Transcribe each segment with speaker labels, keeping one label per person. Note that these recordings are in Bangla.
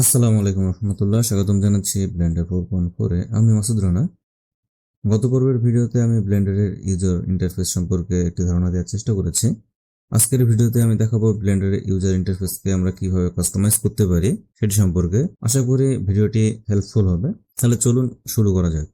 Speaker 1: আসসালামু আলাইকুম রহমতুল্লাহ, স্বাগতম জানাচ্ছি ব্লেন্ডার ফোর পয়েন্ট ফোরে আমি মাসুদ রানা। গত পর্বের ভিডিওতে আমি ব্লেন্ডারের ইউজার ইন্টারফেস সম্পর্কে একটি ধারণা দেওয়ার চেষ্টা করেছি। আজকের ভিডিওতে আমি দেখাবো ব্লেন্ডারের ইউজার ইন্টারফেসকে আমরা কীভাবে কাস্টমাইজ করতে পারি সেটি সম্পর্কে। আশা করি ভিডিওটি হেল্পফুল হবে। তাহলে চলুন শুরু করা যাক।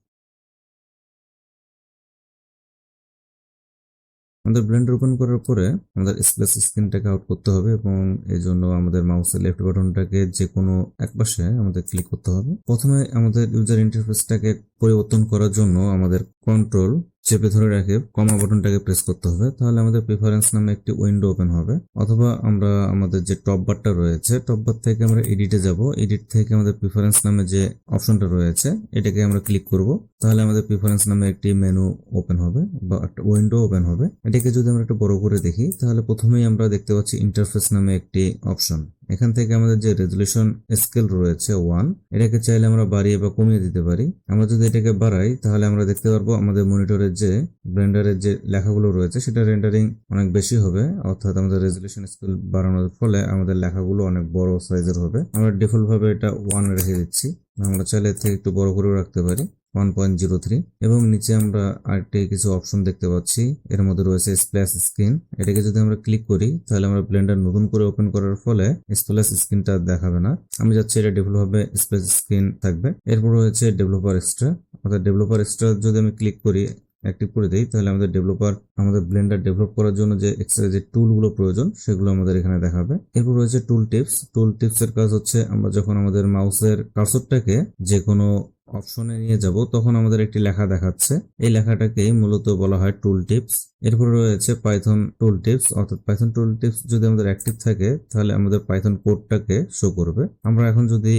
Speaker 1: আমাদের ব্লেন্ডার ওপেন করার পরে আমাদের স্প্লেস স্ক্রিনটাকে আউট করতে হবে এবং এই জন্য আমাদের মাউসের লেফট বাটনটাকে যে কোনো এক পাশে আমাদের ক্লিক করতে হবে। প্রথমে আমাদের ইউজার ইন্টারফেসটাকে পরিবর্তন করার জন্য আমাদের কন্ট্রোল চেপে ধরে রাখে কমা বাটনটাকে প্রেস করতে হবে। তাহলে আমাদের প্রিফারেন্স নামে একটি উইন্ডো ওপেন হবে। অথবা আমরা আমাদের যে টপ বারটা রয়েছে টপ বার থেকে আমরা এডিটে যাব। এডিট থেকে আমাদের প্রিফারেন্স নামে যে অপশনটা রয়েছে, এটাকে আমরা ক্লিক করব। তাহলে আমাদের প্রিফারেন্স নামে একটি মেনু ওপেন হবে বা একটা উইন্ডো ওপেন হবে। এটাকে যদি আমরা একটু বড় করে দেখি, তাহলে প্রথমেই আমরা দেখতে পাচ্ছি ইন্টারফেস নামে একটি অপশন এখান থেকে আমাদের যে রেজলিউশন স্কেল রয়েছে ওয়ান এটাকে চাইলে আমরা বাড়িয়ে বা কমিয়ে দিতে পারি। আমরা যদি এটাকে বাড়াই, তাহলে আমরা দেখতে পারব আমাদের মনিটরের যে ব্লেন্ডারের যে লেখাগুলো রয়েছে, সেটা রেন্ডারিং অনেক বেশি হবে। অর্থাৎ আমাদের রেজলিউশন স্কেল বাড়ানোর ফলে আমাদের লেখাগুলো অনেক বড় সাইজের হবে। আমরা ডিফল্ট ভাবে এটা ওয়ান রেখে দিচ্ছি। আমরা চাইলে এর থেকে একটু বড় করেও রাখতে পারি। ওয়ান পয়েন্ট জিরো থ্রি এবং নিচে আমরা আরেকটি কিছু অপশন দেখতে পাচ্ছি। এর মধ্যে রয়েছে স্প্ল্যাশ স্ক্রিন এটাকে যদি আমরা ক্লিক করি, তাহলে আমরা ব্লেন্ডার নতুন করে ওপেন করার ফলে স্প্ল্যাশ স্ক্রিনটা দেখাবে না। আমি যাচ্ছি, এটা ডেভেলপ হবে স্প্ল্যাশ স্ক্রিন থাকবে। এরপর রয়েছে ডেভেলপার এক্সট্রা অর্থাৎ ডেভেলপার এক্সট্রা যদি আমি ক্লিক করি অ্যাক্টিভ করে দিই, তাহলে আমাদের ডেভেলপার আমাদের ব্লেন্ডার ডেভেলপ করার জন্য যে এক্সট্রা যে টুলগুলো প্রয়োজন, সেগুলো আমাদের এখানে দেখাবে। এরপর রয়েছে টুল টিপস টুল টিপস এর কাজ হচ্ছে, আমরা যখন আমাদের মাউসের কার্সরটাকে যে কোনো অপশনে নিয়ে যাব তখন আমাদের একটি লেখা দেখাচ্ছে এই লেখাটাকেই মূলত বলা হয় টুল টিপস এরপরে রয়েছে পাইথন টুল টিপস অর্থাৎ পাইথন টুল টিপস যদি আমাদের অ্যাক্টিভ থাকে তাহলে আমাদের পাইথন কোডটাকে শো করবে আমরা এখন যদি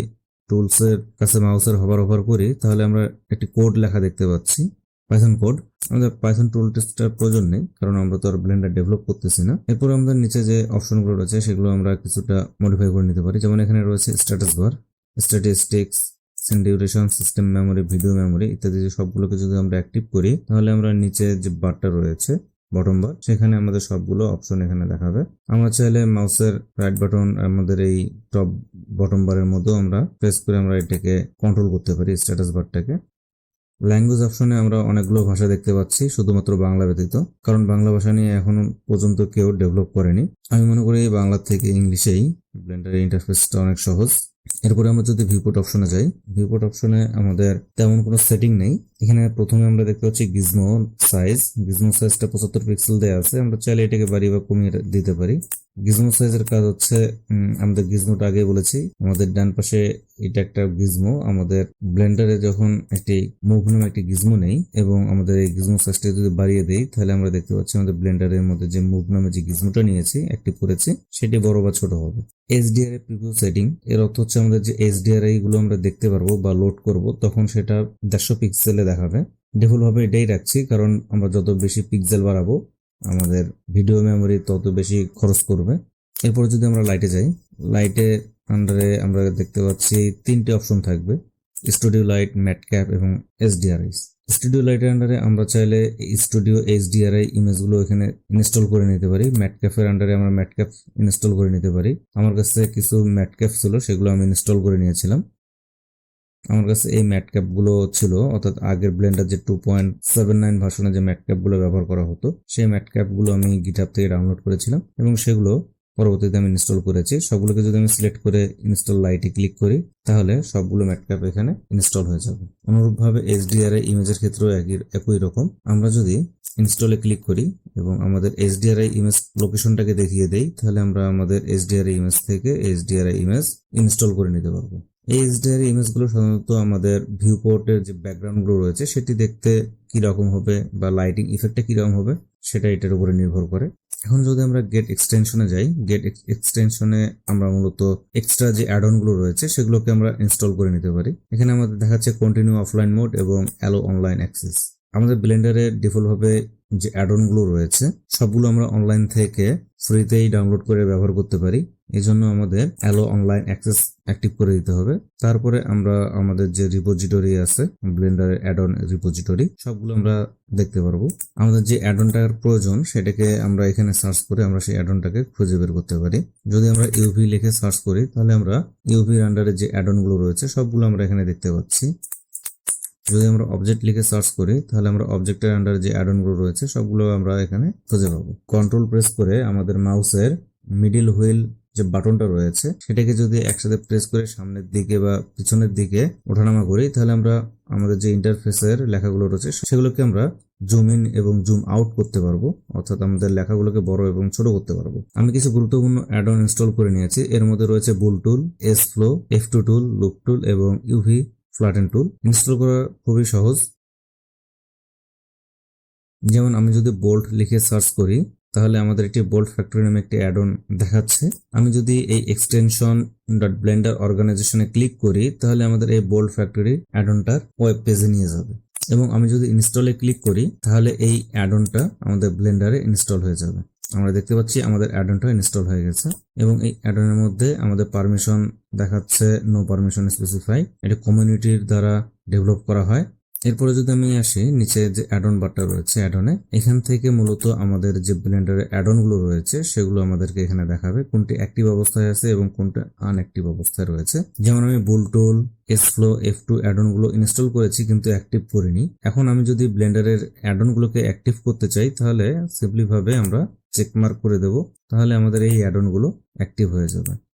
Speaker 1: টুলসের কাছে মাউসের হবার হবার করি তাহলে আমরা একটি কোড লেখা দেখতে পাচ্ছি পাইথন কোড আমাদের পাইথন টুল টেস্টটার প্রয়োজন নেই কারণ আমরা তো আর ব্লেন্ডার ডেভেলপ করতেছি না এরপর আমাদের নিচে যে অপশনগুলো রয়েছে সেগুলো আমরা কিছুটা মডিফাই করে নিতে পারি যেমন এখানে রয়েছে status bar statistics scene duration system memory video memory ইত্যাদি যে সবগুলোকে যদি আমরা অ্যাক্টিভ করি, তাহলে আমরা নিচে যে বারটা রয়েছে বটম বার সেখানে আমাদের সবগুলো অপশন এখানে দেখাবে। আমরা চাইলে মাউসের রাইট বাটন আমাদের এই টপ বটম বারের মধ্যেও আমরা প্রেস করে আমরা এটাকে কন্ট্রোল করতে পারি স্ট্যাটাস বারটাকে ল্যাঙ্গুয়েজ অপশনে আমরা অনেকগুলো ভাষা দেখতে পাচ্ছি, শুধুমাত্র বাংলা ব্যতীত। কারণ বাংলা ভাষা নিয়ে এখনও পর্যন্ত কেউ ডেভেলপ করেনি। আমি মনে করি বাংলা থেকে ইংলিশেই ব্লেন্ডারের ইন্টারফেসটা অনেক সহজ। এরপরে আমরা যদি ভিউপোর্ট অপশনে যাই ভিউপোর্ট অপশনে আমাদের তেমন কোনো সেটিং নেই। এখানে প্রথমে আমরা দেখতে পাচ্ছি গিজমো সাইজ গিজমো সাইজটা পঁচাত্তর পিক্সেল দেওয়া আছে। আমরা চাইলে এটাকে বাড়িয়ে বা কমিয়ে দিতে পারি। গিজমো সাইজের কাজ হচ্ছে আমাদের গিজমোটা আগে বলেছি। আমাদের ডান পাশে এটা একটা গিজমো আমাদের ব্লেন্ডারে যখন একটি মুভ নামে একটি গিজমো নেই এবং আমাদের এই গিজমো সাইজটা যদি বাড়িয়ে দেই, তাহলে আমরা দেখতে পাচ্ছি আমাদের ব্লেন্ডারের মধ্যে যে মুভ নামে যে গিজমোটা নিয়েছি, একটি করেছি সেটি বড় বা ছোট হবে। এইচডিআর এর প্রিভিউ সেটিং এর অর্থ হচ্ছে আমাদের যে এইচডিআরগুলো আমরা দেখতে পারব বা লোড করব, তখন সেটা দেড়শো পিক্সেলে দেখাবে। ডিফল্ট ভাবে এটাই রাখছি, কারণ আমরা যত বেশি পিক্সেল বাড়াবো, আমাদের ভিডিও মেমোরি তত বেশি খরচ করবে। এরপর যদি আমরা লাইটে যাই লাইটে আন্ডারে আমরা দেখতে পাচ্ছি তিনটে অপশন থাকবে স্টুডিও লাইট ম্যাট ক্যাপ এবং এসডিআরআইস স্টুডিও লাইটের আন্ডারে আমরা চাইলে স্টুডিও এইচডিআরআই ইমেজগুলো এখানে ইনস্টল করে নিতে পারি। ম্যাট ক্যাফের আন্ডারে আমরা ম্যাট ক্যাপ ইনস্টল করে নিতে পারি। আমার কাছে কিছু ম্যাট ক্যাপ ছিল, সেগুলো আমি ইনস্টল করে নিয়েছিলাম। আমার কাছে এই ম্যাট ক্যাপগুলো ছিল, অর্থাৎ আগের ব্লেন্ডার যে টু পয়েন্ট সেভেন নাইন ভার্সনে যে ম্যাট ক্যাপগুলো ব্যবহার করা হতো, সেই ম্যাট ক্যাপগুলো আমি গিটার থেকে ডাউনলোড করেছিলাম এবং সেগুলো পরবর্তীতে আমি ইনস্টল করেছি। সবগুলোকে যদি আমি সিলেক্ট করে ইনস্টল লাইটে ক্লিক করি, তাহলে সবগুলো ম্যাট ক্যাপ এখানে ইনস্টল হয়ে যাবে। অনুরূপভাবে এইচডিআর এর ইমেজের ক্ষেত্রেও একই একই রকম। আমরা যদি ইনস্টলে ক্লিক করি এবং আমাদের এইচডিআরআই ইমেজ লোকেশনটাকে দেখিয়ে দেই, তাহলে আমরা আমাদের এইচডিআরআই ইমেজ থেকে এইচডিআরআই ইমেজ ইনস্টল করে নিতে পারব। এই এইচডিআর ইমেজগুলো সাধারণত আমাদের ভিউ পোর্টের যে ব্যাকগ্রাউন্ডগুলো রয়েছে, সেটি দেখতে কি রকম হবে বা লাইটিং ইফেক্টটা কি রকম হবে, সেটা এটার উপরে নির্ভর করে। এখন যদি আমরা গেট এক্সটেনশনে যাই গেট এক্সটেনশনে আমরা মূলত এক্সট্রা যে অ্যাডনগুলো রয়েছে, সেগুলোকে আমরা ইনস্টল করে নিতে পারি। এখানে আমাদের দেখাচ্ছে কন্টিনিউ অফলাইন মোড এবং অ্যালো অনলাইন অ্যাক্সেস আমাদের ব্লেন্ডারে ডিফল্ট ভাবে যে অ্যাডনগুলো রয়েছে, সবগুলো আমরা অনলাইন থেকে ফ্রিতেই ডাউনলোড করে ব্যবহার করতে পারি। এই জন্য আমাদের অ্যালো অনলাইন অ্যাক্সেস অ্যাক্টিভ করে দিতে হবে। তারপরে আমরা আমাদের যে রিপোজিটরি আছে ব্লেন্ডারের অ্যাড অন রিপোজিটরি সবগুলো আমরা দেখতে পারব। আমাদের যে অ্যাডনটার প্রয়োজন, সেটাকে আমরা এখানে সার্চ করে আমরা সেই অ্যাডনটাকে খুঁজে বের করতে পারি। যদি আমরা ইউভি লিখে সার্চ করি, তাহলে আমরা ইউভির আন্ডারে যে অ্যাডনগুলো রয়েছে, সবগুলো আমরা এখানে দেখতে পাচ্ছি। যদি আমরা অবজেক্ট লিখে সার্চ করি, তাহলে আমরা অবজেক্টের আন্ডারে যে অ্যাডনগুলো রয়েছে, সবগুলো আমরা এখানে খুঁজে পাবো। কন্ট্রোল প্রেস করে আমাদের মাউসের মিডিল হুইল যে বাটনটা রয়েছে, সেটাকে যদি একসাথে প্রেস করে সামনের দিকে বা পিছনের দিকে ওঠানামা করি তাহলে আমরা আমাদের যে ইন্টারফেসের লেখাগুলো রয়েছে, সেগুলোকে আমরা জুম ইন এবং জুম আউট করতে পারব। অর্থাৎ আমাদের লেখাগুলোকে বড় এবং ছোট করতে পারব। আমি কিছু গুরুত্বপূর্ণ অ্যাড অন ইনস্টল করে নিয়েছি। এর মধ্যে রয়েছে bool tool S flow F two tool look tool এবং ইউভি ফ্ল্যাটেন টুল ইনস্টল করা খুবই সহজ। যেমন আমি যদি বোল্ট লিখে সার্চ করি তাহলে আমাদের একটি বোল্ট ফ্যাক্টরি নামে একটি অ্যাড অন দেখাচ্ছে। আমি যদি এই এক্সটেনশন ডট ব্লেন্ডার অর্গানাইজেশনে ক্লিক করি, তাহলে আমাদের এই বোল্ট ফ্যাক্টরি অ্যাড অনটার ওয়েব পেজে নিয়ে যাবে। এবং আমি যদি ইনস্টলে ক্লিক করি, তাহলে এই অ্যাড অনটা আমাদের ব্লেন্ডারে ইনস্টল হয়ে যাবে। আমরা দেখতে পাচ্ছি আমাদের অ্যাড অনটা ইনস্টল হয়ে গেছে। এবং এই অ্যাড অনের মধ্যে আমাদের পারমিশন দেখাচ্ছে নো পারমিশন স্পেসিফাই এটা কমিউনিটির দ্বারা ডেভেলপ করা হয়। এরপরে যদি আমি আসি, নিচে যে অ্যাডন বারটা রয়েছে অ্যাডনে এখান থেকে মূলত আমাদের যে ব্লেন্ডারের অ্যাডনগুলো রয়েছে, সেগুলো আমাদেরকে এখানে দেখাবে কোনটি অ্যাক্টিভ অবস্থায় আছে এবং কোনটা আনঅ্যাক্টিভ অবস্থায় রয়েছে। যেমন আমি bool tool S flow F two অ্যাডনগুলো install করেছি কিন্তু অ্যাক্টিভ করিনি। এখন আমি যদি ব্লেন্ডারের অ্যাডনগুলোকে অ্যাক্টিভ করতে চাই, তাহলে সিম্পলি ভাবে আমরা চেক মার্ক করে দেব। তাহলে আমাদের এই অ্যাডনগুলো অ্যাক্টিভ হয়ে যাবে।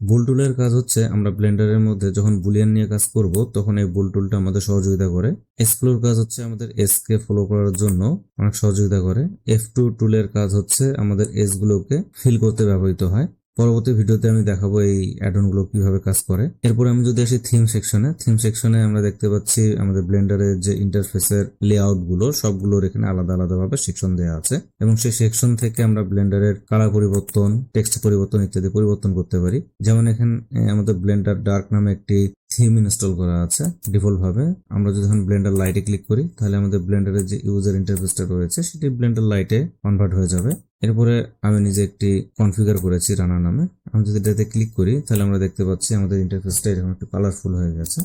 Speaker 1: বুল টুলের কাজ হচ্ছে আমরা ব্লেন্ডারের মধ্যে যখন বুলিয়ান নিয়ে কাজ করব, তখন এই বুল টুলটা আমাদের সহযোগিতা করে। এক্সপ্লোর কাজ হচ্ছে আমাদের এসকে ফলো করার জন্য অনেক সহযোগিতা করে। এফ টু টুলের কাজ হচ্ছে আমাদের এস গুলোকে ফিল করতে ব্যবহৃত হয়। পরবর্তী ভিডিওতে আমি দেখাবো এই অ্যাডনগুলো কীভাবে কাজ করে। এরপর আমি যদি আসি থিম সেকশনে থিম সেকশনে আমরা দেখতে পাচ্ছি আমাদের ব্লেন্ডারের যে ইন্টারফেসের লেআউটগুলো সবগুলোর এখানে আলাদা আলাদাভাবে সেকশন দেওয়া আছে। এবং সেই সেকশন থেকে আমরা ব্লেন্ডারের কালার পরিবর্তন টেক্সট পরিবর্তন ইত্যাদি পরিবর্তন করতে পারি। যেমন এখানে আমাদের ব্লেন্ডার ডার্ক নামে একটি থিম ইনস্টল করা আছে ডিফল্ট ভাবে। আমরা যদি এখন ব্লেন্ডার লাইটে ক্লিক করি, তাহলে আমাদের ব্লেন্ডারের যে ইউজার ইন্টারফেসটা রয়েছে, সেটি ব্লেন্ডার লাইটে কনভার্ট হয়ে যাবে। এরপরে আমি নিজে একটি কনফিগার করেছি রানা নামে। আমি যদি এটাতে ক্লিক করি, তাহলে আমরা দেখতে পাচ্ছি আমাদের ইন্টারফেসটা এরকম একটু কালারফুল হয়ে গেছে।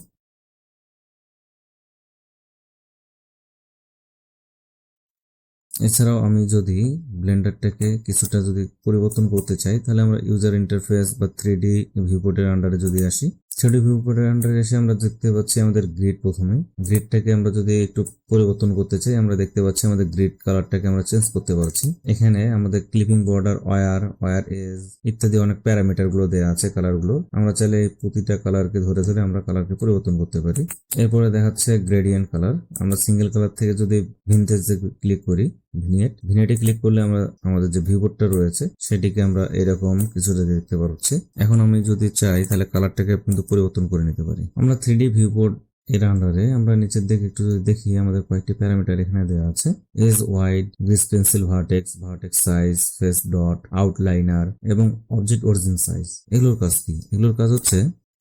Speaker 1: এছাড়াও আমি যদি ব্লেন্ডারটাকে কিছুটা যদি পরিবর্তন করতে চাই, তাহলে আমরা ইউজার ইন্টারফেস বা থ্রি ডি ভিউপোর্টের আন্ডারে যদি আসি থ্রিডি ভিউপোর্টের আন্ডারে এসে আমরা দেখতে পাচ্ছি আমাদের গ্রিড প্রথমে গ্রিডটাকে আমরা যদি একটু পরিবর্তন করতে চাই, আমরা দেখতে পাচ্ছি আমাদের গ্রিড কালারটাকে আমরা চেঞ্জ করতে পারছি। এখানে আমাদের clipping border wire wire edge ইত্যাদি অনেক প্যারামিটারগুলো দেওয়া আছে কালারগুলো আমরা চাইলে প্রতিটা কালারকে ধরে ধরে আমরা কালারকে পরিবর্তন করতে পারি। এরপরে দেখাচ্ছে গ্রেডিয়েন্ট কালার আমরা সিঙ্গেল কালার থেকে যদি ভিনটেজ ক্লিক করি ভিনিয়েট ভিনিয়েটে ক্লিক করলে আমরা, আমাদের যে ভিউবোর্ডটা রয়েছে, সেটিকে আমরা এরকম কিছুটা দেখতে পাচ্ছি। এখন আমি যদি চাই, তাহলে কালারটাকে কিন্তু পরিবর্তন করে নিতে পারি। আমরা থ্রি ডি ভিউবোর্ড এর আন্ডারে। আমরা নিচের দিকে একটু যদি দেখি, আমাদের কয়েকটি প্যারামিটার এখানে দেওয়া আছে। Edge wide, grease pencil vertex vertex size, face dot, outliner এবং অবজেক্ট অরিজিন সাইজ। এগুলোর কাজ কি? এগুলোর কাজ হচ্ছে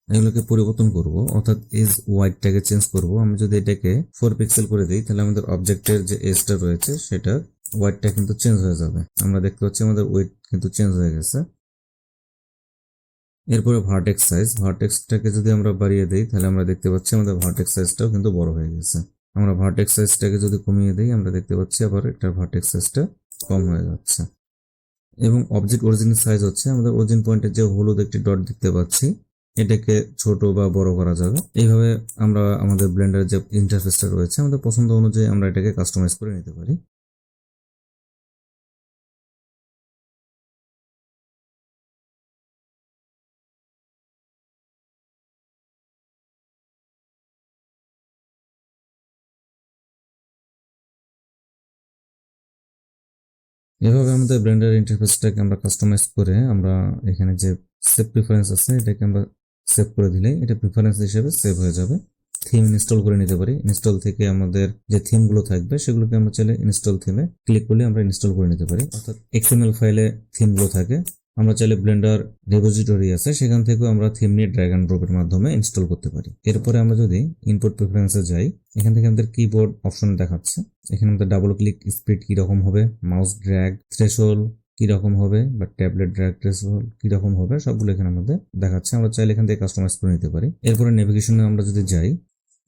Speaker 1: এগুলোকে পরিবর্তন করব, অর্থাৎ এজ ওয়াইডটাকে চেঞ্জ করব। আমি যদি এটাকে ফোর পিক্সেল করে দিই, তাহলে আমাদের অবজেক্টের যে এজটা রয়েছে সেটা ওয়াইডটা কিন্তু চেঞ্জ হয়ে যাবে। আমরা দেখতে পাচ্ছি আমাদের ওয়েট কিন্তু চেঞ্জ হয়ে গেছে। এরপরে ভার্টেক্স সাইজ ভার্টেক্সটাকে যদি আমরা বাড়িয়ে দিই, তাহলে আমরা দেখতে পাচ্ছি আমাদের ভার্টেক্স সাইজটাও কিন্তু বড় হয়ে গেছে। আমরা ভার্টেক্স সাইজটাকে যদি কমিয়ে দিই, আমরা দেখতে পাচ্ছি আবার এটার ভার্টেক্স সাইজটা কম হয়ে যাচ্ছে। এবং অবজেক্ট অরিজিনাল সাইজ হচ্ছে, আমাদের অরিজিন পয়েন্টের যে হলুদ একটি ডট দেখতে পাচ্ছি, এটাকে ছোট বা বড় করা যাবে। এইভাবে আমরা আমাদের ব্লেন্ডারের যে ইন্টারফেসটা রয়েছে, আমাদের পছন্দ অনুযায়ী আমরা এটাকে কাস্টমাইজ করে নিতে পারি। এভাবে আমাদের ব্লেন্ডার ইন্টারফেসটাকে আমরা কাস্টমাইজ করে আমরা এখানে যে সেভ প্রিফারেন্স আছে, এটাকে আমরা সেভ করে দিলে এটা প্রিফারেন্স হিসেবে সেভ হয়ে যাবে। থিম ইনস্টল করে নিতে পারি। ইনস্টল থেকে আমাদের যে থিমগুলো থাকবে, সেগুলোকে আমরা চাইলে ইনস্টল থিমে ক্লিক করলে আমরা ইনস্টল করে নিতে পারি। অর্থাৎ এক্সএমএল ফাইলে থিমগুলো থাকে। আমরা চাইলে ব্লেন্ডার রেপোজিটরি আছে, সেখান থেকেও আমরা থিম নিয়ে ড্র্যাগ অ্যান্ড ড্রপের মাধ্যমে ইনস্টল করতে পারি। এরপরে আমরা যদি ইনপুট প্রিফারেন্সে যাই, এখান থেকে আমাদের কিবোর্ড অপশন দেখাচ্ছে। এখানে আমাদের ডাবল ক্লিক স্পিড কীরকম হবে মাউস ড্র্যাগ থ্রেশল কীরকম হবে বা ট্যাবলেট ড্রাগ ট্রেসেবল কীরকম হবে, সবগুলো এখানে আমাদের দেখাচ্ছে। আমরা চাইলে এখান থেকে কাস্টমাইজ করে নিতে পারি। এরপরে নেভিগেশনে আমরা যদি যাই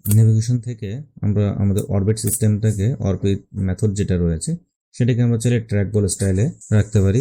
Speaker 1: নেভিগেশন থেকে আমরা আমাদের অরবিট সিস্টেমটাকে অরবিট মেথড যেটা রয়েছে সেটাকে আমরা চাইলে ট্র্যাক বল স্টাইলে রাখতে পারি,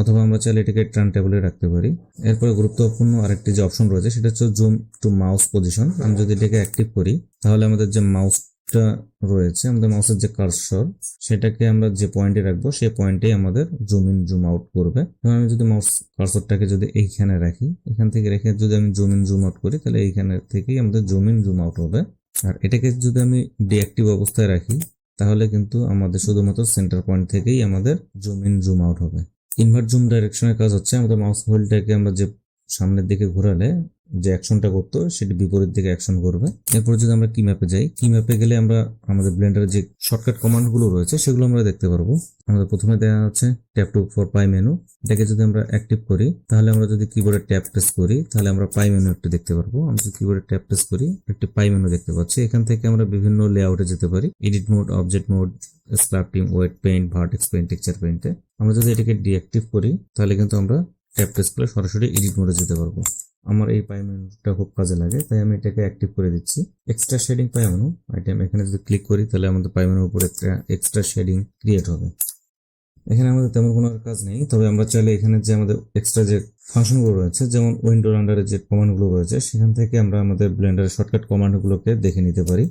Speaker 1: অথবা আমরা চাইলে এটাকে টার্ন টেবলে রাখতে পারি। এরপরে গুরুত্বপূর্ণ আরেকটি যে অপশন রয়েছে, সেটা হচ্ছে জুম টু মাউস পজিশন আমি যদি এটাকে অ্যাক্টিভ করি, তাহলে আমাদের যে মাউসটা রয়েছে, আমাদের মাউসের যে কার্সর সেটাকে আমরা যে পয়েন্টে রাখব, সেই পয়েন্টেই আমাদের জুম ইন জুম আউট করবে। এবং আমি যদি মাউস কার্সরটাকে যদি এইখানে রাখি, এখান থেকে রেখে যদি আমি জুম ইন জুম আউট করি, তাহলে এইখানে থেকেই আমাদের জুম ইন জুম আউট হবে। আর এটাকে যদি আমি ডিঅ্যাক্টিভ অবস্থায় রাখি তাহলে কিন্তু আমাদের শুধুমাত্র সেন্টার পয়েন্ট থেকেই আমাদের জুম ইন জুম আউট হবে। ইনভার্ট জুম ডাইরেকশনের কাজ হচ্ছে আমাদের মাউস হোলটাকে আমরা যে সামনের দিকে ঘোরালে যে অ্যাকশনটা করতো সেটি বিপরীত দিকে অ্যাকশন করবে। এরপর যদি আমরা কি ম্যাপে যাই কি ম্যাপে গেলে আমরা আমাদের ব্লেন্ডারের যে শর্টকাট কমান্ডগুলো রয়েছে, সেগুলো আমরা দেখতে পারব। আমাদের প্রথমে দেওয়া হচ্ছে tap to for pie menu এটাকে যদি আমরা অ্যাক্টিভ করি, তাহলে আমরা যদি কিবোর্ডে ট্যাপ প্রেস করি, তাহলে আমরা পাই মেনু একটু দেখতে পারব। আমরা যদি কিবোর্ডে ট্যাপ প্রেস করি, একটি পাই মেনু দেখতে পাচ্ছি। এখান থেকে আমরা বিভিন্ন লেআউটে যেতে পারি। Edit mode object mode sculpting weight paint vertex paint texture পেইন্টে আমরা যদি এটাকে ডিঅ্যাক্টিভ করি, তাহলে কিন্তু আমরা ট্যাপ প্রেস করে সরাসরি এডিট মোডে যেতে পারব। আমার এই পাই খুব কাজে লাগে, তাই আমি এটাকে অ্যাক্টিভ করে দিচ্ছি। Extra shading pie menu item এখানে যদি ক্লিক করি, তাহলে আমাদের পাই মেনুর উপরে একটা এক্সট্রা শেডিং ক্রিয়েট হবে। এখানে আমাদের তেমন কোনো কাজ নেই, তবে আমরা চাইলে এখানে যে আমাদের এক্সট্রা যে ফাংশনগুলো রয়েছে, যেমন উইন্ডোর আন্ডারে যে কমান্ডগুলো রয়েছে, সেখান থেকে আমরা আমাদের ব্লেন্ডারের শর্টকাট কমান্ডগুলোকে দেখে নিতে পারি।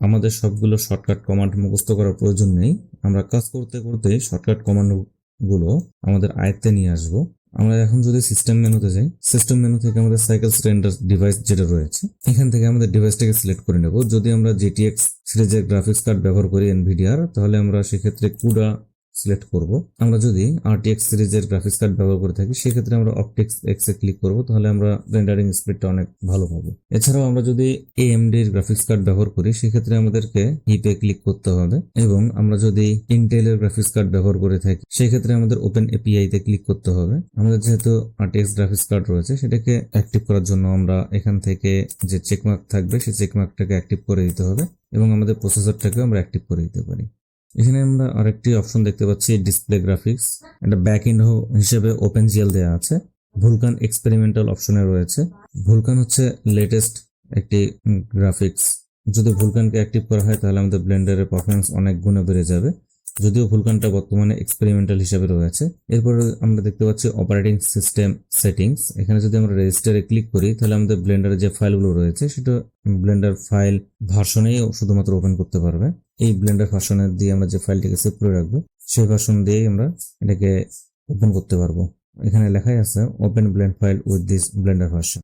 Speaker 1: আমাদের সবগুলো শর্টকাট কমান্ড মুখস্থ করার প্রয়োজন নেই। আমরা কাজ করতে করতে শর্টকাট কমান্ডগুলো আমাদের আয়ত্তে নিয়ে আসব। আমরা এখন যদি সিস্টেম মেনুতে যাই সিস্টেম মেনু থেকে আমাদের সাইকেল স্ট্যান্ডার্ড ডিভাইস যেটা রয়েছে, এখান থেকে আমাদের ডিভাইসটাকে সিলেক্ট করে নেব। যদি আমরা জিটিএক্স সিরিজের গ্রাফিক্স কার্ড ব্যবহার করি এনভিডিআর তাহলে আমরা সেক্ষেত্রে কুডা সিলেক্ট করব। আমরা যদি আরটিএক্স সিরিজের গ্রাফিক্স কার্ড ব্যবহার করে থাকি, সেক্ষেত্রে আমরা অপটিক্স এক্স এ ক্লিক করব, তাহলে আমরা রেন্ডারিং স্পিডটা অনেক ভালো পাবো। এছাড়াও আমরা যদি এএমডি এর গ্রাফিক্স কার্ড ব্যবহার করি, সেক্ষেত্রে আমাদেরকে হিপে ক্লিক করতে হবে এবং আমরা যদি ইন্টেলের গ্রাফিক্স কার্ড ব্যবহার করে থাকি, সেক্ষেত্রে আমাদের ওপেন এপিআই তে ক্লিক করতে হবে। আমাদের যেহেতু আরটিএক্স গ্রাফিক্স কার্ড রয়েছে, সেটাকে অ্যাক্টিভ করার জন্য আমরা এখান থেকে যে চেকমার্ক থাকবে, সেই চেকমার্কটাকে অ্যাক্টিভ করে দিতে হবে এবং আমাদের প্রসেসরটাকেও আমরা অ্যাক্টিভ করে দিতে পারি। এখানে আমরা আরেকটি অপশন দেখতে পাচ্ছি ডিসপ্লে গ্রাফিক্স একটা ব্যাক ইন্ড হিসেবে ওপেন জিএল দেওয়া আছে ভুলকান এক্সপেরিমেন্টাল অপশনে রয়েছে। ভুলকান হচ্ছে লেটেস্ট একটি গ্রাফিক্স যদি ভুলকানকে অ্যাক্টিভ করা হয়, তাহলে আমাদের ব্লেন্ডারের পারফরমেন্স অনেক গুণে বেড়ে যাবে। যদিও ভুলকানটা বর্তমানে এক্সপেরিমেন্টাল হিসেবে রয়েছে। এরপর আমরা দেখতে পাচ্ছি অপারেটিং সিস্টেম সেটিংস এখানে যদি আমরা রেজিস্টারে ক্লিক করি, তাহলে আমাদের ব্লেন্ডারের যে ফাইলগুলো রয়েছে, সেটা ব্লেন্ডার ফাইল ভার্সনেই শুধুমাত্র ওপেন করতে পারবে। এই ব্লেন্ডার ভার্সনের দিয়ে আমরা যে ফাইলটিকে সেভ করে রাখব, সেই ভার্সন দিয়েই আমরা এটাকে ওপেন করতে পারব। এখানে লেখাই আছে open blend file with this Blender version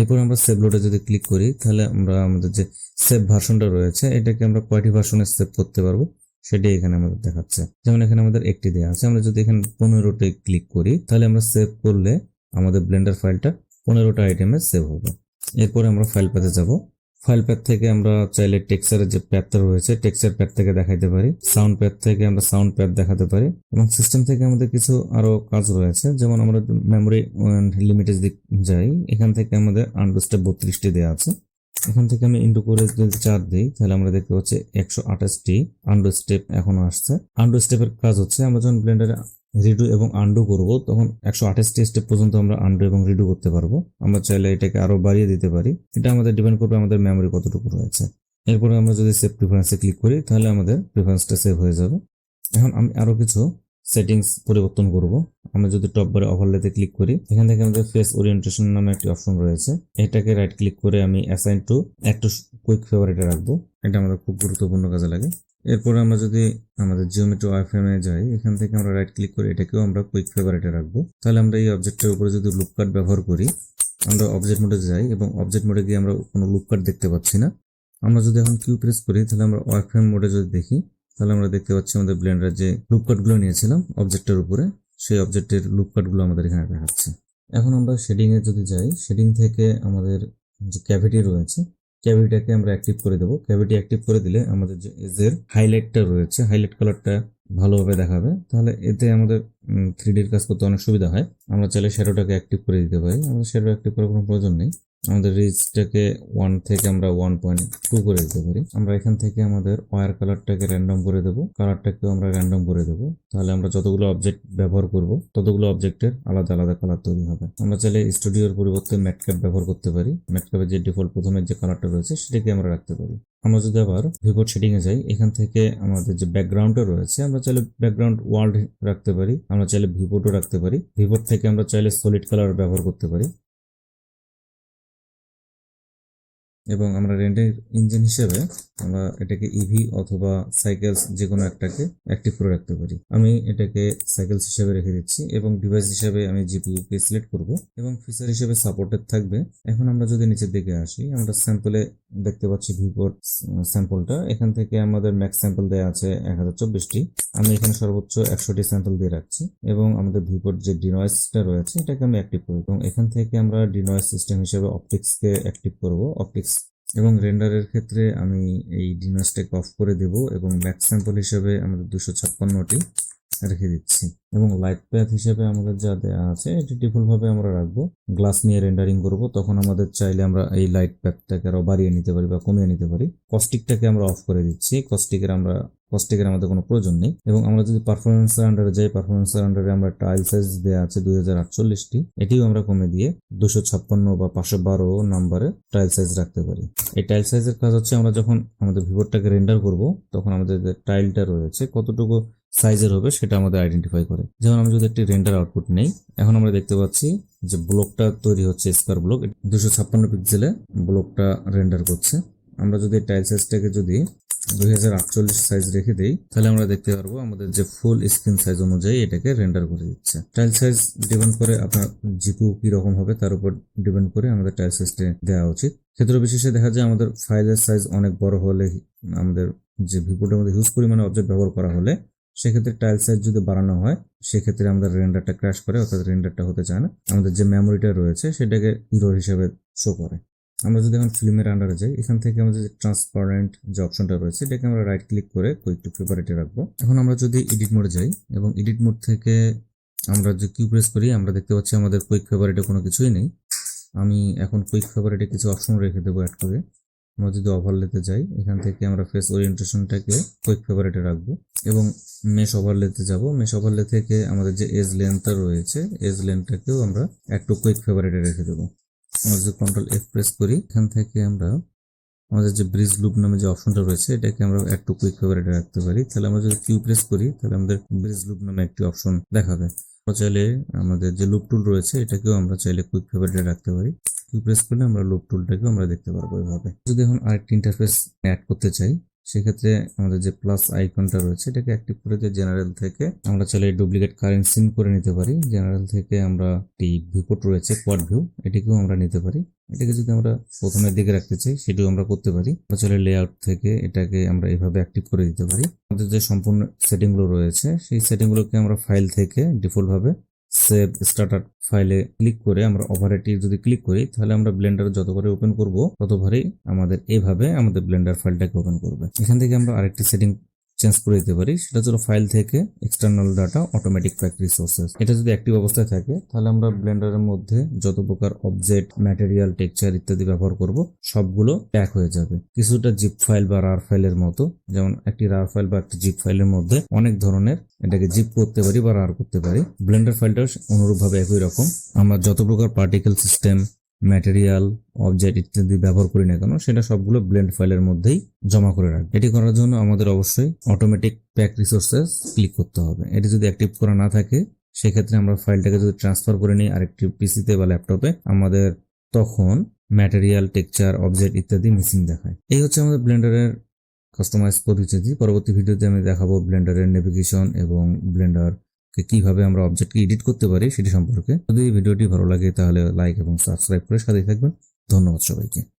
Speaker 1: এরপর আমরা সেভ লোডে যদি ক্লিক করি, তাহলে আমরা আমাদের যে সেভ ভার্সনটা রয়েছে, এটাকে আমরা কয়টি ভার্সনে সেভ করতে পারব, সেটাই এখানে আমাদের দেখাচ্ছে। যেমন এখানে আমাদের একটি দেওয়া আছে, আমরা যদি এখানে পনেরোতে ক্লিক করি, তাহলে আমরা সেভ করলে আমাদের ব্লেন্ডার ফাইলটা পনেরোটা আইটেমে সেভ হবে। এরপরে আমরা ফাইল প্যাথে যাব। ফাইল প্যাথ থেকে আমরা চাইলে টেক্সচারের যে প্যাথটা রয়েছে টেক্সচার প্যাথ থেকে দেখাইতে পারি। সাউন্ড প্যাথ থেকে আমরা সাউন্ড প্যাথ দেখাতে পারি এবং সিস্টেম থেকে আমাদের কিছু আরও কাজ রয়েছে। যেমন আমরা মেমোরি লিমিটে যদি যাই, এখান থেকে আমাদের আন্ডারস্টেপ বত্রিশটি দেওয়া আছে। এখান থেকে আমি ইন্টু করে যদি চার দিই, তাহলে আমরা দেখতে পাচ্ছি একশো আঠাশটি আন্ডু স্টেপ এখনও আসছে। আন্ডু স্টেপের কাজ হচ্ছে, আমরা যখন ব্লেন্ডারে রিডু এবং আন্ডু করব, তখন একশো আঠাশটি স্টেপ পর্যন্ত আমরা আন্ডু এবং রিডু করতে পারব। আমরা চাইলে এটাকে আরও বাড়িয়ে দিতে পারি। এটা আমাদের ডিপেন্ড করবে আমাদের মেমোরি কতটুকু রয়েছে। এরপরে আমরা যদি সেভ প্রিফারেন্সে ক্লিক করি, তাহলে আমাদের প্রিফারেন্সটা সেভ হয়ে যাবে। এখন আমি আরও কিছু সেটিংস পরিবর্তন করব। আমরা যদি টপ বারে ওভারলেতে ক্লিক করি, এখান থেকে আমাদের ফেস ওরিয়েন্টেশন নামে একটি অপশন রয়েছে। এটাকে রাইট ক্লিক করে আমি অ্যাসাইন টু একটু কুইক ফেভারিটে রাখব। এটা আমাদের খুব গুরুত্বপূর্ণ কাজে লাগে। এরপরে আমরা যদি আমাদের জিওমেট্রি ওয়াইফ্রেমে যাই, এখান থেকে আমরা রাইট ক্লিক করে এটাকেও আমরা কুইক ফেভারিটে রাখব। তাহলে আমরা এই অবজেক্টের উপরে যদি লুপ কাট ব্যবহার করি, আমরা অবজেক্ট মোডে যাই এবং অবজেক্ট মোডে গিয়ে আমরা কোনো লুপ কাট দেখতে পাচ্ছি না। আমরা যদি এখন কিউ প্রেস করি, তাহলে আমরা ওয়াইফ্রেম মোডে যদি দেখি, তাহলে আমরা দেখতে পাচ্ছি আমাদের ব্লেন্ডার যে লুপ কাটগুলো নিয়েছিলাম অবজেক্টের উপরে, সেই অবজেক্টের লুপ কাটগুলো আমাদের এখানে দেখাচ্ছে। এখন আমরা শেডিংয়ে যদি যাই শেডিং থেকে আমাদের যে ক্যাভিটি রয়েছে ক্যাভিটিটাকে আমরা অ্যাক্টিভ করে দেবো। ক্যাভিটি অ্যাক্টিভ করে দিলে আমাদের যে এজের হাইলাইটটা রয়েছে হাইলাইট কালারটা ভালোভাবে দেখাবে। তাহলে এতে আমাদের থ্রি ডির কাজ করতে অনেক সুবিধা হয়। আমরা চাইলে শ্যাডোটাকে অ্যাক্টিভ করে দিতে পারি। আমাদের শ্যাডো অ্যাক্টিভ করার কোনো প্রয়োজন নেই। আমাদের রিচটাকে ওয়ান থেকে আমরা ওয়ান পয়েন্ট টু করে দিতে পারি। আমরা এখান থেকে আমাদের ওয়ার কালারটাকে র্যান্ডম করে দেবো। কালারটাকেও আমরা র্যান্ডম করে দেবো। তাহলে আমরা যতগুলো অবজেক্ট ব্যবহার করব, ততগুলো অবজেক্টের আলাদা আলাদা কালার তৈরি হবে। আমরা চাইলে স্টুডিওর পরিবর্তে ম্যাটক্যাপ ব্যবহার করতে পারি। ম্যাটক্যাপের যে ডিফল্ট প্রথমের যে কালারটা রয়েছে, সেটাকে আমরা রাখতে পারি। আমরা যদি আবার ভিভোর এ যাই, এখান থেকে আমাদের যে ব্যাকগ্রাউন্ডটা রয়েছে, আমরা চাইলে ব্যাকগ্রাউন্ড ওয়ার্ল্ড রাখতে পারি। আমরা চাইলে ভিভোটও রাখতে পারি। ভিভোর থেকে আমরা চাইলে সলিড কালার ব্যবহার করতে পারি। এবং আমরা রেন্টের ইঞ্জিন হিসেবে আমরা এটাকে ইভি অথবা সাইকেলস যে কোনো একটাকে অ্যাক্টিভ করে রাখতে পারি। আমি এটাকে সাইকেলস হিসেবে রেখে দিচ্ছি এবং ডিভাইস হিসেবে আমি জিপিইউ কে সিলেক্ট করব এবং ফিচার হিসেবে সাপোর্টেড থাকবে। এখন আমরা যদি নিচের দিকে আসি, আমরা স্যাম্পলে দেখতে পাচ্ছি ভিভোর স্যাম্পলটা এখান থেকে আমাদের ম্যাক্স স্যাম্পল দেওয়া আছে এক হাজার চব্বিশটি। আমি এখানে সর্বোচ্চ একশোটি স্যাম্পল দিয়ে রাখছি এবং আমাদের ভিপোর্ট যে ডিনয়েসটা রয়েছে, এটাকে আমি অ্যাক্টিভ করব এবং এখান থেকে আমরা ডিনয়েস সিস্টেম হিসেবে অপটিক্সকে অ্যাক্টিভ করব। অপটিক্স এবং রেন্ডারের ক্ষেত্রে আমি এই ডিনয়েসটাকে অফ করে দেব এবং ব্যাক স্যাম্পল হিসেবে আমাদের দুশো ছাপ্পান্নটি। রেখে দিচ্ছি। এবং লাইট প্যাথ হিসেবে আমাদের যা দেওয়া আছে, এটি ডিফল্ট ভাবে আমরা রাখব। গ্লাস নিয়ে রেন্ডারিং করব, তখন আমাদের চাইলে আমরা এই লাইট প্যাথটাকে আরও বাড়িয়ে নিতে পারি বা কমিয়ে নিতে পারি। কস্টিকটাকে আমরা অফ করে দিচ্ছি। কস্টিকের আমরা কস্টিকের আমাদের কোনো প্রয়োজন নেই। এবং আমরা যদি পারফরমেন্সের আন্ডারে যাই পারফরমেন্সের আন্ডারে আমরা টাইল সাইজ দেওয়া আছে দুই হাজার আটচল্লিশটি, এটিও আমরা কমে দিয়ে দুশো ছাপ্পান্ন বা পাঁচশো বারো নাম্বারে টাইল সাইজ রাখতে পারি। এই টাইল সাইজের কাজ হচ্ছে আমরা যখন আমাদের ভিভোরটাকে রেন্ডার করব, তখন আমাদের টাইলটা রয়েছে, কতটুকু সাইজের হবে, সেটা আমাদের আইডেন্টিফাই করে। যেমন আমি যদি একটি রেন্ডার আউটপুট নেই, এখন আমরা দেখতে পাচ্ছি যে ব্লকটা তৈরি হচ্ছে স্কোয়ার ব্লক দুশো ছাপ্পান্ন পিক্সেলে ব্লকটা রেন্ডার করছে। আমরা যদি টাইল সাইজটাকে যদি দুই হাজার আটচল্লিশ সাইজ রেখে দেই, তাহলে আমরা দেখতে পারব আমাদের যে ফুল স্ক্রিন সাইজ অনুযায়ী এটাকে রেন্ডার করে দিচ্ছে। টাইল সাইজ ডিপেন্ড করে আপনার জিপু কি রকম হবে, তার উপর ডিপেন্ড করে আমাদের টাইল সাইজটা দেওয়া উচিত। ক্ষেত্র বিশেষে দেখা যায় আমাদের ফাইলের সাইজ অনেক বড় হলে, আমাদের যে ভিপুটার মধ্যে হিউজ পরিমাণে অবজেক্ট ব্যবহার করা হলে সেক্ষেত্রে টাইল সাইজ যদি বাড়ানো হয়, সেক্ষেত্রে আমাদের রেন্ডারটা ক্র্যাশ করে, অর্থাৎ রেন্ডারটা হতে চায় না। আমাদের যে মেমোরিটা রয়েছে, সেটাকে ইরোর হিসেবে শো করে। আমরা যদি এখন ফিল্মের আন্ডারে যাই, এখান থেকে আমাদের যে ট্রান্সপারেন্ট যে অপশনটা রয়েছে, এটাকে আমরা রাইট ক্লিক করে কুইক টু ফেভারিটে রাখব। এখন আমরা যদি এডিট মোডে যাই, এবং এডিট মোড থেকে আমরা যে কিউ প্রেস করি, আমরা দেখতে পাচ্ছি আমাদের কুইক ফেভারিটে কোনো কিছুই নেই। আমি এখন কুইক ফেভারিটে কিছু অপশন রেখে দেবো অ্যাড করে। আমরা যদি ওভারলেতে যাই, এখান থেকে আমরা ফেস ওরিয়েন্টেশনটাকে কুইক ফেভারিটে রাখব এবং মেশ ওভারলেতে যাব। মেশ ওভারলে থেকে আমাদের যে এজ লেন্থটা রয়েছে এজ লেন্থটাকেও আমরা একটু কুইক ফেভারিটে রেখে দেবো। আমরা যদি কন্ট্রোল এফ প্রেস করি, এখান থেকে আমরা আমাদের যে ব্রিজ লুপ নামে যে অপশনটা রয়েছে, এটাকে আমরা একটু কুইক ফেভারিটে রাখতে পারি। তাহলে আমরা যদি কিউ প্রেস করি, তাহলে আমাদের ব্রিজ লুপ নামে একটি অপশন দেখাবে। চাইলে আমাদের যে লুপ টুল রয়েছে, এটাকেও আমরা চাইলে কুইক ফেভারিটে রাখতে পারি। কুইক প্রেস করলে আমরা লুপ টুলটাকেও আমরা দেখতে পারব এভাবে। যদি এখন আরেকটি ইন্টারফেস অ্যাড করতে চাই সেক্ষেত্রে আমাদের যে প্লাস আইকনটা রয়েছে, এটাকে অ্যাক্টিভ করে দিয়ে জেনারেল থেকে আমরা চাইলে ডুপ্লিকেট কারেন্ট সিন করে নিতে পারি। জেনারেল থেকে আমরা একটি ভিউপোর্ট রয়েছে কোয়াড ভিউ এটিকেও আমরা নিতে পারি। এটাকে যদি আমরা প্রথমের দিকে রাখতে চাই, সেটিও আমরা করতে পারি। আমরা চাইলে লেআউট থেকে এটাকে আমরা এভাবে অ্যাক্টিভ করে দিতে পারি। আমাদের যে সম্পূর্ণ সেটিংগুলো রয়েছে, সেই সেটিংগুলোকে আমরা ফাইল থেকে ডিফল্টভাবে সেভ স্টার্টার ফাইলে ক্লিক করে আমরা ওভারেটি যদি ক্লিক করি, তাহলে আমরা ব্লেন্ডার যতবারে ওপেন করব, ততবারই আমাদের এভাবে আমাদের ব্লেন্ডার ফাইলটাকে ওপেন করবে। এখান থেকে আমরা আরেকটি সেটিং চেঞ্জ করে দিতে পারি সেটা হলো ফাইল থেকে external data automatic pack resources এটা যদি অ্যাক্টিভ অবস্থায় থাকে, তাহলে আমরা ব্লেন্ডারের মধ্যে যত প্রকার অবজেক্ট ম্যাটেরিয়াল টেক্সচার ইত্যাদি ব্যবহার করব, সবগুলো প্যাক হয়ে যাবে। কিছুটা জিপ ফাইল বা রার ফাইলের মতো, যেমন একটি রার ফাইল বা একটি জিপ ফাইলের মধ্যে অনেক ধরনের এটাকে জিপ করতে পারি বা রার করতে পারি। ব্লেন্ডার ফাইলটা অনুরূপভাবে একই রকম। আমরা যত প্রকার পার্টিকেল সিস্টেম ম্যাটেরিয়াল অবজেক্ট ইত্যাদি ব্যবহার করি না কেন, সেটা সবগুলো ব্লেন্ড ফাইলের মধ্যেই জমা করে রাখবে। এটি করার জন্য আমাদের অবশ্যই অটোমেটিক প্যাক রিসোর্সেস ক্লিক করতে হবে। এটি যদি অ্যাক্টিভ করা না থাকে, সেক্ষেত্রে আমরা ফাইলটাকে যদি ট্রান্সফার করে নিই আরেকটি পিসিতে বা ল্যাপটপে আমাদের তখন ম্যাটেরিয়াল টেক্সচার অবজেক্ট ইত্যাদি মিসিং দেখায়। এই হচ্ছে আমাদের ব্লেন্ডারের কাস্টমাইজ পরিচিতি। পরবর্তী ভিডিওতে আমি দেখাবো ব্লেন্ডারের নেভিগেশন এবং ব্লেন্ডার কীভাবে আমরা অবজেক্টকে এডিট করতে পারি সেটি সম্পর্কে। যদি ভিডিওটি ভালো লাগে তাহলে লাইক এবং সাবস্ক্রাইব করে সাথেই থাকবেন। ধন্যবাদ সবাইকে।